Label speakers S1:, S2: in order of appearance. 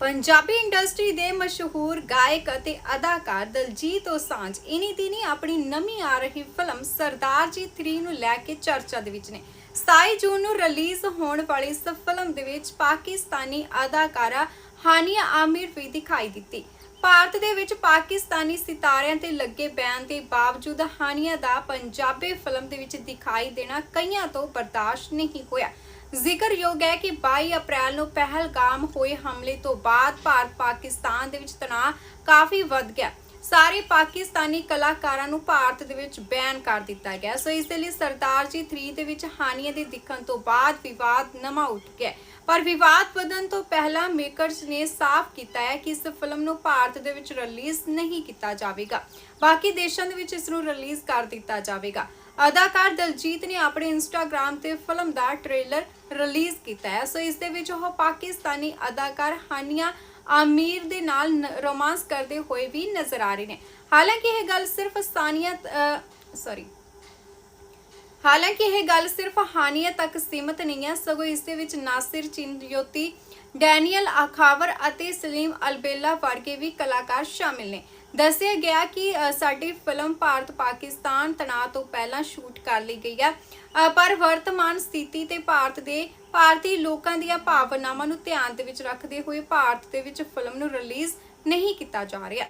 S1: Punjabi industry ਦੇ ਮਸ਼ਹੂਰ ਗਾਇਕ ਅਤੇ ਅਦਾਕਾਰ ਦਲਜੀਤ ਦੋਸਾਂਝ ਇਨੀ ਦਿਨੀ ਆਪਣੀ ਨਵੀਂ ਆ ਰਹੀ ਫਿਲਮ ਸਰਦਾਰ ਜੀ 3 ਨੂੰ ਲੈ ਕੇ ਚਰਚਾ ਦੇ ਵਿੱਚ ਨੇ। 27 ਜੂਨ ਨੂੰ ਰਿਲੀਜ਼ ਹੋਣ ਵਾਲੀ ਇਸ ਫਿਲਮ ਦੇ ਵਿੱਚ ਪਾਕਿਸਤਾਨੀ ਅਦਾਕਾਰਾ ਹਾਨੀਆ ਆਮਿਰ ਵੀ ਦਿਖਾਈ ਦਿੱਤੀ। ਭਾਰਤ ਦੇ ਵਿੱਚ ਪਾਕਿਸਤਾਨੀ ਸਿਤਾਰਿਆਂ ਤੇ ਲੱਗੇ ਬੈਨ ਦੇ ਬਾਵਜੂਦ ਹਾਨੀਆ ਦਾ ਪੰਜਾਬੀ ਫਿਲਮ ਦੇ ਵਿੱਚ ਦਿਖਾਈ ਦੇਣਾ ਕਈਆਂ ਤੋਂ ਬਰਦਾਸ਼ਤ ਨਹੀਂ ਹੋਇਆ। ਜ਼ਿਕਰਯੋਗ ਹੈ ਕਿ 22 ਅਪ੍ਰੈਲ ਨੂੰ ਪਹਿਲਗਾਮ ਹੋਏ ਹਮਲੇ ਤੋਂ ਬਾਅਦ ਭਾਰਤ ਪਾਕਿਸਤਾਨ ਦੇ ਵਿੱਚ ਤਣਾਅ ਕਾਫੀ ਵੱਧ ਗਿਆ। ਸਾਰੇ ਪਾਕਿਸਤਾਨੀ ਕਲਾਕਾਰਾਂ ਨੂੰ ਭਾਰਤ ਦੇ ਵਿੱਚ ਬੈਨ ਕਰ ਦਿੱਤਾ ਗਿਆ। ਸੋ ਇਸ ਦੇ ਲਈ ਸਰਦਾਰ ਜੀ 3 ਦੇ ਵਿੱਚ ਹਾਨੀਆਂ ਦੇ ਦਿਖਣ ਤੋਂ ਬਾਅਦ ਵਿਵਾਦ ਨਵਾਂ ਉੱਠ ਗਿਆ ਪਰ ਵਿਵਾਦ ਵਧਣ ਤੋਂ ਪਹਿਲਾਂ ਮੇਕਰਸ ਨੇ ਸਾਫ਼ ਕੀਤਾ ਹੈ ਕਿ ਇਸ ਫਿਲਮ ਨੂੰ ਭਾਰਤ ਦੇ ਵਿੱਚ ਰਿਲੀਜ਼ ਨਹੀਂ ਕੀਤਾ ਜਾਵੇਗਾ। ਬਾਕੀ ਦੇਸ਼ਾਂ ਦੇ ਵਿੱਚ ਇਸ ਨੂੰ ਰਿਲੀਜ਼ ਕਰ ਦਿੱਤਾ ਜਾਵੇਗਾ। ਅਦਾਕਾਰ ਦਲਜੀਤ ਨੇ ਆਪਣੇ ਇੰਸਟਾਗ੍ਰam ਤੇ ਫਿਲਮ ਦਾ ਟ੍ਰੇਲਰ ਰਿਲੀਜ਼ ਕੀਤਾ ਹੈ। ਸੋ ਇਸ ਦੇ ਵਿੱਚ ਉਹ ਪਾਕਿਸਤਾਨੀ ਅਦਾਕਾਰ ਹਾਨੀਆ ਆਮੀਰ ਦੇ ਨਾਲ ਰੋਮਾਂਸ ਕਰਦੇ ਹੋਏ ਵੀ ਨਜ਼ਰ ਆ ਰਹੇ ਨੇ। ਹਾਲਾਂਕਿ ਇਹ ਗੱਲ ਸਿਰਫ ਸਾਨੀਆ ਸੌਰੀ ਹਾਲਾਂਕਿ ਇਹ ਗੱਲ ਸਿਰਫ ਹਾਨੀਆ ਤੱਕ ਸੀਮਤ ਨਹੀਂ ਹੈ, ਸਗੋਂ ਇਸ ਦੇ ਵਿੱਚ ਨਾਸਿਰ ਚਿੰਦਯੋਤੀ ਡੈਨੀਅਲ ਅਖਾਵਰ ਅਤੇ ਸਲੀਮ ਅਲਬੇਲਾ ਵਰਗੇ ਵੀ ਕਲਾਕਾਰ ਸ਼ਾਮਿਲ ਨੇ। ਦੱਸਿਆ ਗਿਆ ਕਿ ਸਾਡੀ ਫਿਲਮ ਭਾਰਤ ਪਾਕਿਸਤਾਨ ਤਣਾਅ ਤੋਂ ਪਹਿਲਾਂ ਸ਼ੂਟ ਕਰ ਲਈ ਗਈ ਹੈ। ਪਰ ਵਰਤਮਾਨ ਸਥਿਤੀ ਤੇ ਭਾਰਤ ਦੇ ਭਾਰਤੀ ਲੋਕਾਂ ਦੀਆਂ ਭਾਵਨਾਵਾਂ ਨੂੰ ਧਿਆਨ ਦੇ ਵਿੱਚ ਰੱਖਦੇ ਹੋਏ ਭਾਰਤ ਦੇ ਵਿੱਚ ਫਿਲਮ ਨੂੰ ਰਿਲੀਜ਼ ਨਹੀਂ ਕੀਤਾ ਜਾ ਰਿਹਾ।